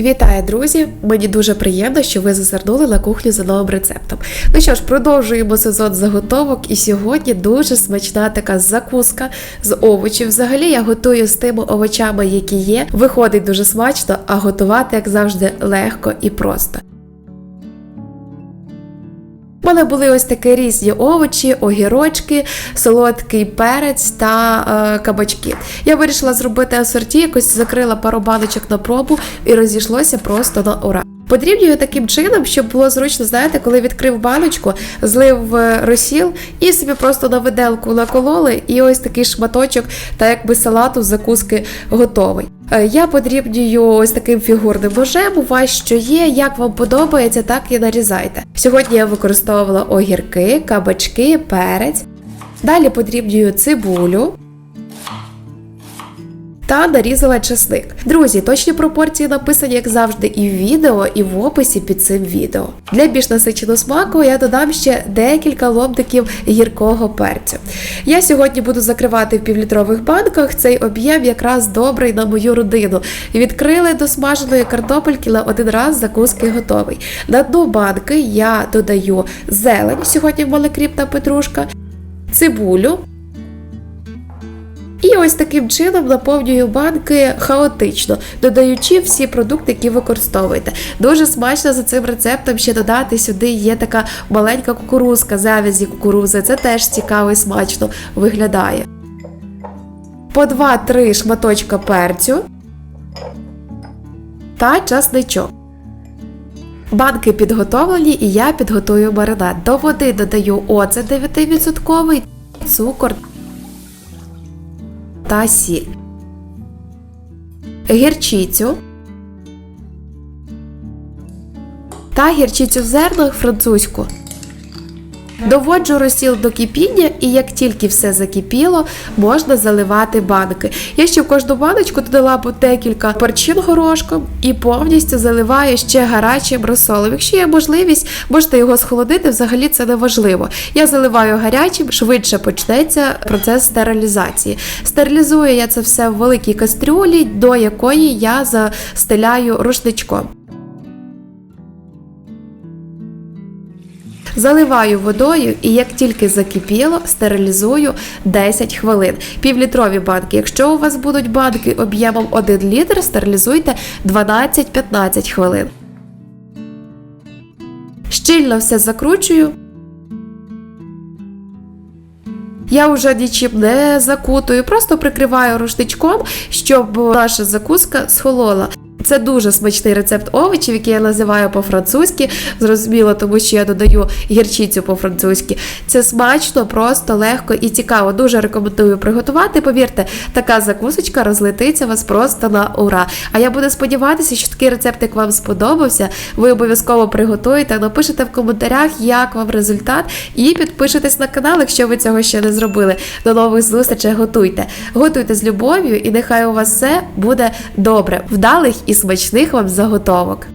Вітаю, друзі! Мені дуже приємно, що ви зазирнули на кухню за новим рецептом. Ну що ж, продовжуємо сезон заготовок, і сьогодні дуже смачна така закуска з овочів. Взагалі я готую з тими овочами, які є. Виходить дуже смачно, а готувати, як завжди, легко і просто. Мене були ось такі різні овочі, огірочки, солодкий перець та е, кабачки. Я вирішила зробити асорті, якось закрила пару баночок на пробу і розійшлося просто на ура. Подрібнюю таким чином, щоб було зручно, знаєте, коли відкрив баночку, злив е, розсіл і собі просто на виделку накололи, і ось такий шматочок, та якби салату закуски готовий. Е, Я подрібнюю ось таким фігурним ножем, у вас що є, як вам подобається, так і нарізайте. Сьогодні я використовувала огірки, кабачки, перець. Далі подрібнюю цибулю та нарізала чесник. Друзі, точні пропорції написані, як завжди, і в відео, і в описі під цим відео. Для більш насиченого смаку я додам ще декілька ломтиків гіркого перцю. Я сьогодні буду закривати в півлітрових банках. Цей об'єм якраз добрий на мою родину. Відкрили до смаженої картопельки на один раз закуски готовий. На дно банки я додаю зелень. Сьогодні в мене кріпна петрушка, цибулю. І ось таким чином наповнюю банки хаотично, додаючи всі продукти, які використовуєте. Дуже смачно за цим рецептом ще додати сюди є така маленька кукурузка, завязі кукурузи. Це теж цікаво і смачно виглядає. По 2-3 шматочка перцю та часничок. Банки підготовлені, і я підготую маринад. До води додаю оцет 9%, цукор та сіль. Гірчицю та гірчицю в зернах французьку. Доводжу розсіл до кипіння, і як тільки все закипіло, можна заливати банки. Я ще в кожну баночку додала по декілька перчин горошком і повністю заливаю ще гарячим розсолом. Якщо є можливість, можете його схолодити, взагалі це не важливо. Я заливаю гарячим, швидше почнеться процес стерилізації. Стерилізую я це все в великій кастрюлі, до якої я застеляю рушничком. Заливаю водою і як тільки закипіло, стерилізую 10 хвилин. Півлітрові банки. Якщо у вас будуть банки об'ємом 1 літр, стерилізуйте 12-15 хвилин. Щільно все закручую. Я вже нічим не закутую, просто прикриваю рушничком, щоб наша закуска схолола. Це дуже смачний рецепт овочів, який я називаю по-французьки. Зрозуміло, тому що я додаю гірчицю по-французьки. Це смачно, просто, легко і цікаво. Дуже рекомендую приготувати. Повірте, така закусочка розлетиться вас просто на ура. А я буду сподіватися, що такий рецептик вам сподобався. Ви обов'язково приготуєте, напишете в коментарях, як вам результат, і підпишитесь на канал, якщо ви цього ще не зробили. До нових зустрічей готуйте. Готуйте з любов'ю, і нехай у вас все буде добре. Вдалих і смачних вам заготовок.